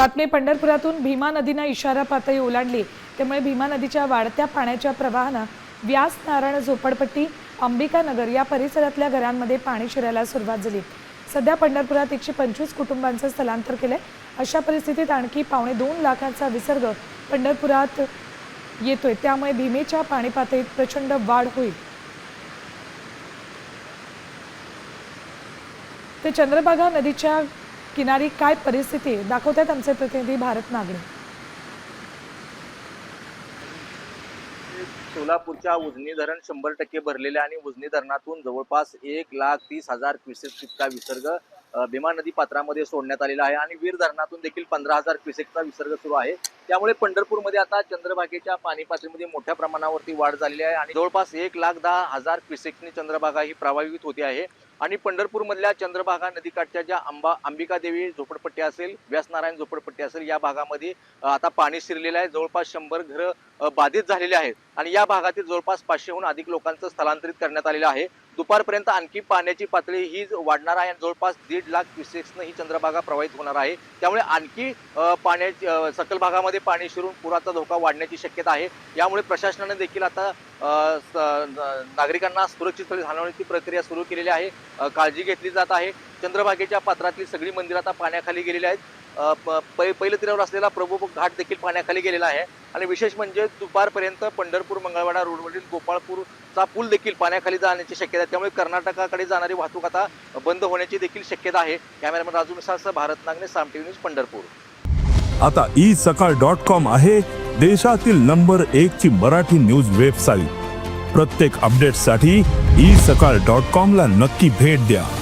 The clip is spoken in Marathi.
बातमी पंढरपुरातून भीमा नदीनं इशारा पातळी ओलांडली. त्यामुळे भीमा नदीच्या वाढत्या पाण्याच्या प्रवाहानं व्यास नारायण झोपडपट्टी अंबिकानगर या परिसरातल्या घरांमध्ये पाणी शिरायला सुरुवात झाली. सध्या पंढरपुरात एकशे पंचवीस कुटुंबांचं स्थलांतर केलंय. अशा परिस्थितीत आणखी पावणे दोन लाखांचा विसर्ग पंढरपुरात येतोय. त्यामुळे भीमेच्या पाणी पातळीत प्रचंड वाढ होईल. ते चंद्रभागा नदीच्या किनारी काय परिस्थिती? आहे दाखवतात आमचे प्रतिनिधी भारत नागणे सोलापूरच्या उजनी धरण शंभर टक्के भरलेले आणि उजनी धरणातून जवळपास एक लाख तीस हजार क्युसेक इतका विसर्ग भीमा नदी पात्रामध्ये सोडण्यात आलेला आहे आणि वीर धरणातून देखील पंधरा हजार क्युसेकचा विसर्ग सुरू आहे. त्यामुळे पंढरपूरमध्ये आता चंद्रभागेच्या पाणी पातळीमध्ये मोठ्या प्रमाणावरती वाढ झालेली आहे आणि जवळपास एक लाख दहा हजार क्युसेकनी चंद्रभागा ही प्रभावित होते आहे. आणि पंढरपूरमधल्या चंद्रभागा नदीकाठच्या ज्या अंबा अंबिका देवी झोपडपट्टी असेल व्यासनारायण झोपडपट्टी असेल या भागामध्ये आता पाणी शिरलेलं आहे. जवळपास शंभर घरं बाधित झालेले आहेत. आणि या भागातील जवळपास पाचशेहून अधिक लोकांचं स्थलांतरित करण्यात आलेलं आहे. दुपारपर्यंत आणखी पाण्याची पातळी ही वाढणार आहे आणि जवळपास दीड लाख क्युसेक्सनं ही चंद्रभागा प्रवाहित होणार आहे. त्यामुळे आणखी पाण्याची सकल भागामध्ये पाणी शिरून पुराचा धोका वाढण्याची शक्यता आहे. यामुळे प्रशासनाने देखील आता नागरिकांना सुरक्षित स्थळी हलवण्याची प्रक्रिया सुरू केलेली आहे. काळजी घेतली जात आहे. चंद्रभागेच्या पात्रातली सगळी मंदिरं आता पाण्याखाली गेलेली आहेत. प- पै पहिल्या तीरावर असलेला प्रभू घाट देखील पाण्याखाली गेलेला आहे. आणि विशेष म्हणजे दुपारपर्यंत पंढरपूर मंगळवाडा रोडवरील गोपाळपूरचा पूल देखील पाण्याखाली जाण्याची शक्यता आहे. त्यामुळे कर्नाटकाकडे जाणारी वाहतूक आता बंद होण्याची देखील शक्यता आहे. कॅमेरामॅन राजू मिसाळसह भारत नागने साम न्यूज पंढरपूर. आता ई सकाळ डॉट कॉम आहे. देशातील नंबर एक ची मराठी न्यूज वेबसाईट. प्रत्येक अपडेटसाठी ई सकाळ डॉट कॉम ला नक्की भेट द्या.